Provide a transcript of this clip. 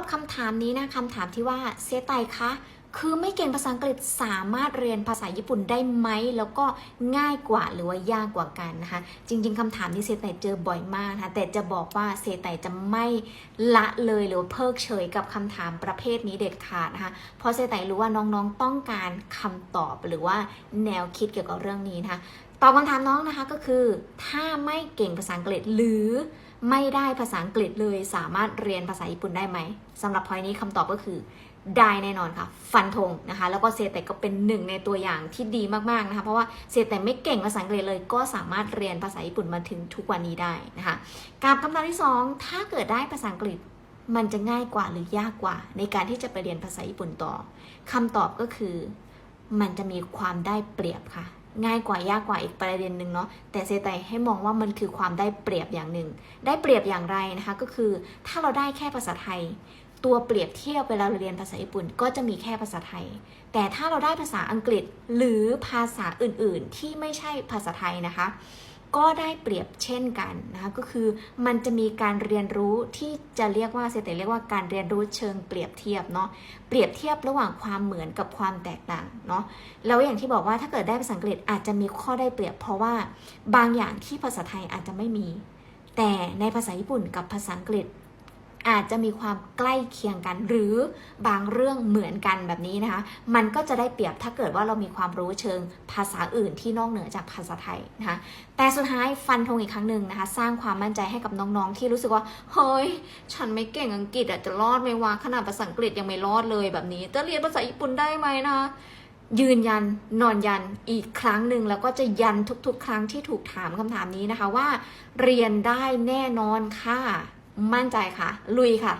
รับคำถามนี้นะคำถามที่ว่าเซไตคะคือไม่เก่งภาษาอังกฤษสามารถเรียนภาษาญี่ปุ่นได้ไหม แล้วก็ง่ายกว่าหรือว่ายากกว่ากันนะคะ จริง ๆคำถามนี้เซไตเจอบ่อยมากนะคะแต่จะบอกว่าเซไตจะไม่ละเลยหรือเพิกเฉยกับคำถามประเภทนี้เด็ดขาดนะคะเพราะเซไตรู้ว่าน้องๆต้องการคำตอบหรือว่าแนวคิดเกี่ยวกับเรื่องนี้นะคะ ตอบคำถามน้องนะคะก็คือ ถ้าไม่เก่งภาษาอังกฤษหรือไม่ได้ภาษาอังกฤษเลยสามารถเรียนภาษาญี่ปุ่นได้ไหมสำหรับพอยนี้คำตอบก็คือได้แน่นอนค่ะ ฟันธงนะคะ แล้วก็เซเตก็เป็นหนึ่งในตัวอย่างที่ดีมากๆนะคะเพราะว่าเซเตไม่เก่งภาษาอังกฤษเลยก็สามารถเรียนภาษาญี่ปุ่นมาถึงทุกวันนี้ได้นะคะกับคำถามที่สองถ้าเกิดได้ภาษาอังกฤษมันจะง่ายกว่าหรือยากกว่า ในการที่จะไปเรียนภาษาญี่ปุ่นต่อคำตอบก็คือ มันจะมีความได้เปรียบค่ะ ง่ายกว่ายากกว่าอีกประเด็นหนึ่งเนาะแต่เซไตให้มองว่ามันคือความได้เปรียบอย่างหนึ่ง ได้เปรียบอย่างไรนะคะก็คือถ้าเราได้แค่ภาษาไทย ตัวเปรียบเทียบเวลาเราเรียนภาษาญี่ปุ่น ก็จะมีแค่ภาษาไทย แต่ถ้าเราได้ภาษาอังกฤษหรือภาษาอื่นๆ ที่ไม่ใช่ภาษาไทยนะคะ ก็ได้เปรียบเช่นกันนะคะก็คือมันจะมีการเรียนรู้ที่จะเรียกว่าเซเตเรียกว่าการเรียนรู้เชิงเปรียบเทียบเนาะเปรียบเทียบระหว่างความเหมือนกับความแตกต่างเนาะแล้วอย่างที่บอกว่าถ้าเกิดได้ภาษาอังกฤษอาจจะมีข้อได้เปรียบ เพราะว่าบางอย่างที่ภาษาไทยอาจจะไม่มี แต่ในภาษาญี่ปุ่นกับภาษาอังกฤษ อาจจะมีความใกล้เคียงกัน หรือบางเรื่องเหมือนกันแบบนี้นะคะ มันก็จะได้เปรียบถ้าเกิดว่าเรามีความรู้เชิงภาษาอื่นที่นอกเหนือจากภาษาไทยนะคะแต่สุดท้ายฟันธงอีกครั้งหนึ่งนะคะ สร้างความมั่นใจให้กับน้องๆ ที่รู้สึกว่าเฮ้ยฉันไม่เก่งอังกฤษอะจะรอดไหมวะขนาดภาษาอังกฤษยังไม่รอดเลยแบบนี้ จะเรียนภาษาญี่ปุ่นได้ไหมนะยืนยันนอนยันอีกครั้งหนึ่งแล้วก็จะยันทุกๆ ครั้งที่ถูกถามคำถามนี้นะคะว่า เรียนได้แน่นอนค่ะ มั่นใจค่ะ ลุยค่ะ